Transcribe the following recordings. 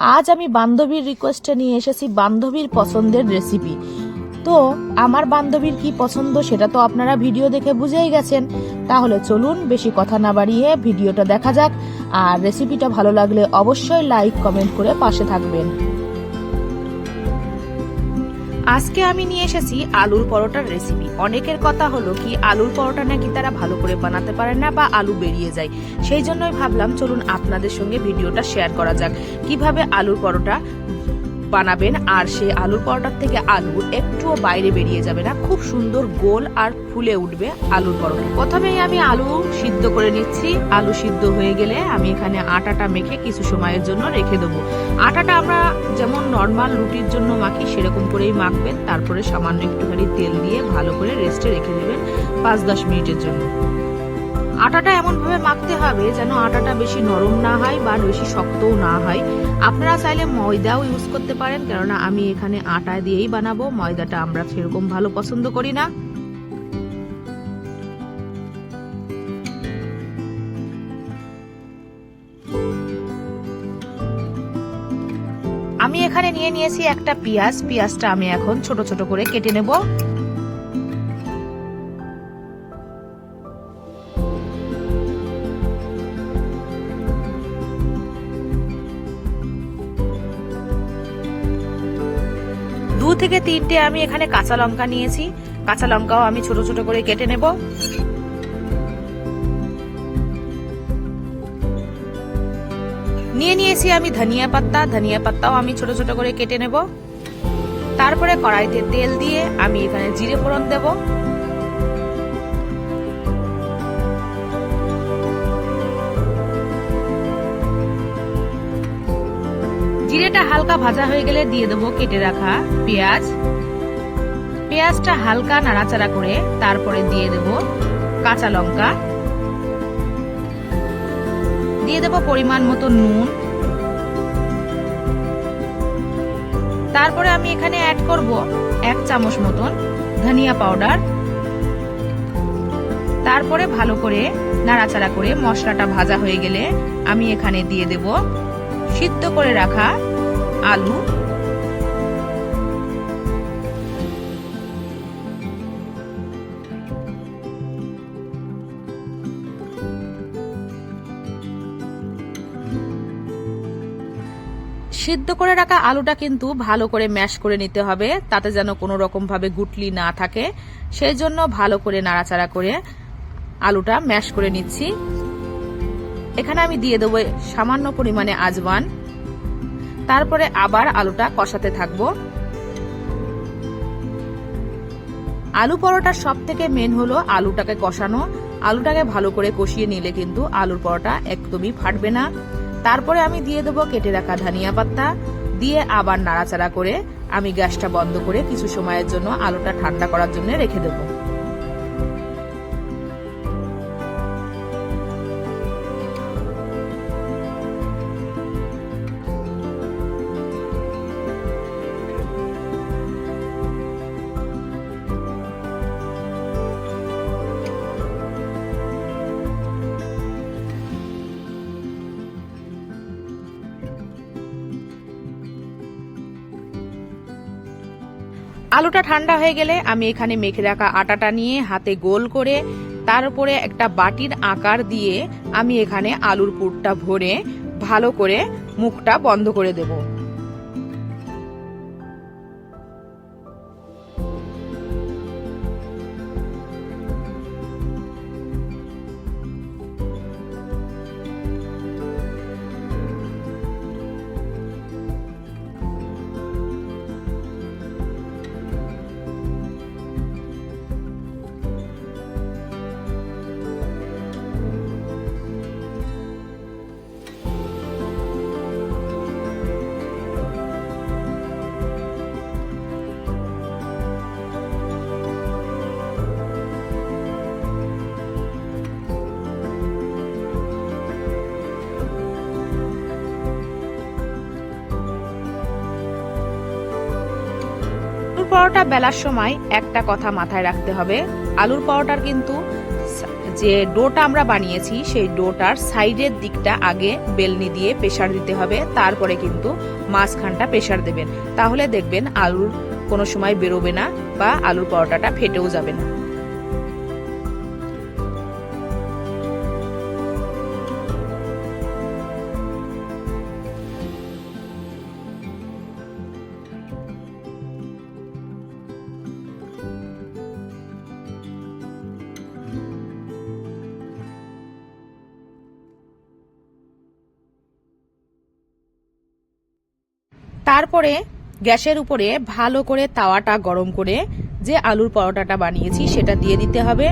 আজ আমি বান্ধবীর রিকোয়েস্টে নিয়ে এসেছি বান্ধবীর পছন্দের রেসিপি তো আমার বান্ধবীর কি পছন্দ সেটা তো আপনারা ভিডিও দেখে বুঝেই গেছেন। তাহলে চলুন বেশি কথা না বাড়িয়ে ভিডিওটা দেখা যাক। আর রেসিপিটা ভালো লাগলে অবশ্যই লাইক কমেন্ট করে পাশে থাকবেন। আজকে আমি নিয়ে এসেছি আলুর পরোটার রেসিপি অনেকের কথা হলো কি, আলুর পরোটা নাকি তারা ভালো করে বানাতে পারে না বা আলু বেরিয়ে যায়। সেই জন্যই ভাবলাম, চলুন আপনাদের সঙ্গে ভিডিওটা শেয়ার করা যাক। কীভাবে আলুর পরোটা বানাবেন আর সেই আলুর পরোটার থেকে আলু একটুও বাইরে বেরিয়ে যাবে না। খুব সুন্দর গোল আর ফুলে উঠবে আলুর পরোটা। প্রথমেই আমি আলু সিদ্ধ করে নিচ্ছি। আলু সিদ্ধ হয়ে গেলে আমি এখানে আটাটা মেখে কিছু সময়ের জন্য রেখে দেবো। আটাটা আমরা যেমন নর্মাল রুটির জন্য মাখি, সেরকম করেই মাখবেন। তারপরে সামান্য একটুখানি তেল দিয়ে ভালো করে রেস্টে রেখে দেবেন পাঁচ দশ মিনিটের জন্য। আটাটা এমনভাবে মাখতে হবে যেন আটাটা বেশি নরম না হয় বা বেশি শক্তও না হয়। আপনারা চাইলে ময়দাও ইউজ করতে পারেন, কেননা আমি এখানে আটা দিয়েই বানাবো, ময়দাটা আমরা সেরকম ভালো পছন্দ করি না। আমি এখানে নিয়ে নিয়েছি একটা পেঁয়াজ, পেঁয়াজটা আমি এখন ছোট ছোট করে কেটে নেব। থেকে তিনটে আমি এখানে কাঁচা লঙ্কা নিয়েছি। কাঁচা লঙ্কাও আমি ছোট ছোট করে কেটে নেব। নিয়ে নিয়েছি আমি ধনিয়া পাত্তা ধনিয়া পাত্তাও আমি ছোট ছোট করে কেটে নেব। তারপরে কড়াইতে তেল দিয়ে আমি এখানে জিরে ফোড়ন দেব। জিরেটা হালকা ভাজা হয়ে গেলে দিয়ে দেবো কেটে রাখা পেঁয়াজ। পেঁয়াজটা হালকা নাড়াচাড়া করে তারপরে দিয়ে দেব কাঁচা লঙ্কা। দিয়ে দেব পরিমাণ মতো নুন। তারপরে আমি এখানে অ্যাড করব এক চামচ মতন ধনিয়া পাউডার। তারপরে ভালো করে নাড়াচাড়া করে মশলাটা ভাজা হয়ে গেলে আমি এখানে দিয়ে দেব সিদ্ধ করে রাখা আলু। সিদ্ধ করে রাখা আলুটা কিন্তু ভালো করে ম্যাশ করে নিতে হবে, তাতে যেন কোনো রকম ভাবে গুটলি না থাকে। সেই জন্য ভালো করে নাড়াচাড়া করে আলুটা ম্যাশ করে নিচ্ছি। এখানে আমি দিয়ে দেবো সামান্য পরিমাণে আজওয়ান। তারপরে আবার আলুটা কষাতে থাকব। আলু পরোটার সব থেকে মেন হলো আলুটাকে কষানো। আলুটাকে ভালো করে কষিয়ে নিলে কিন্তু আলুর পরোটা একদমই ফাটবে না। তারপরে আমি দিয়ে দেবো কেটে রাখা ধনিয়া পাত্তা দিয়ে আবার নাড়াচাড়া করে আমি গ্যাসটা বন্ধ করে কিছু সময়ের জন্য আলুটা ঠান্ডা করার জন্য রেখে দেবো। আলুটা ঠান্ডা হয়ে গেলে আমি এখানে মেখে রাখা আটাটা নিয়ে হাতে গোল করে তার উপরে একটা বাটির আকার দিয়ে আমি এখানে আলুর পুরটা ভরে ভালো করে মুখটা বন্ধ করে দেব। পরোটা বেলার সময় একটা কথা মাথায় রাখতে হবে। আলুর পরোটার কিন্তু যে ডোটা আমরা বানিয়েছি, সেই ডোটার সাইডের দিকটা আগে বেলনি দিয়ে প্রেশার দিতে হবে, তারপরে কিন্তু মাঝখানটা প্রেশার দেবেন। তাহলে দেখবেন আলুর কোনো সময় বেরোবে না বা আলুর পরোটাটা ফেটেও যাবে না। তারপরে গ্যাসের উপরে ভালো করে তাওয়াটা গরম করে যে আলুর পরোটাটা বানিয়েছি সেটা দিয়ে দিতে হবে।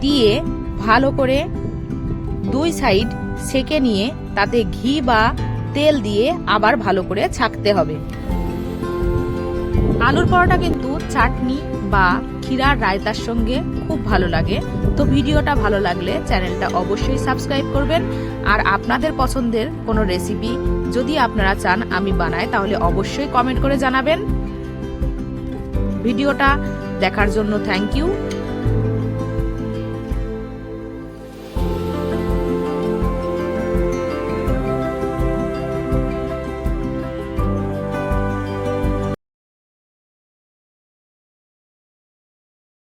দিয়ে ভালো করে দুই সাইড সেকে নিয়ে তাতে ঘি বা তেল দিয়ে আবার ভালো করে ছাকতে হবে। আলুর পরোটা কিন্তু চাটনি বা ক্ষীরার রায়তার সঙ্গে খুব ভালো লাগে। তো ভিডিওটা ভালো লাগলে চ্যানেলটা অবশ্যই সাবস্ক্রাইব করবেন। আর আপনাদের পছন্দের কোনো রেসিপি যদি আপনারা চান আমি বানাই, তাহলে অবশ্যই কমেন্ট করে জানাবেন। ভিডিওটা দেখার জন্য থ্যাংক ইউ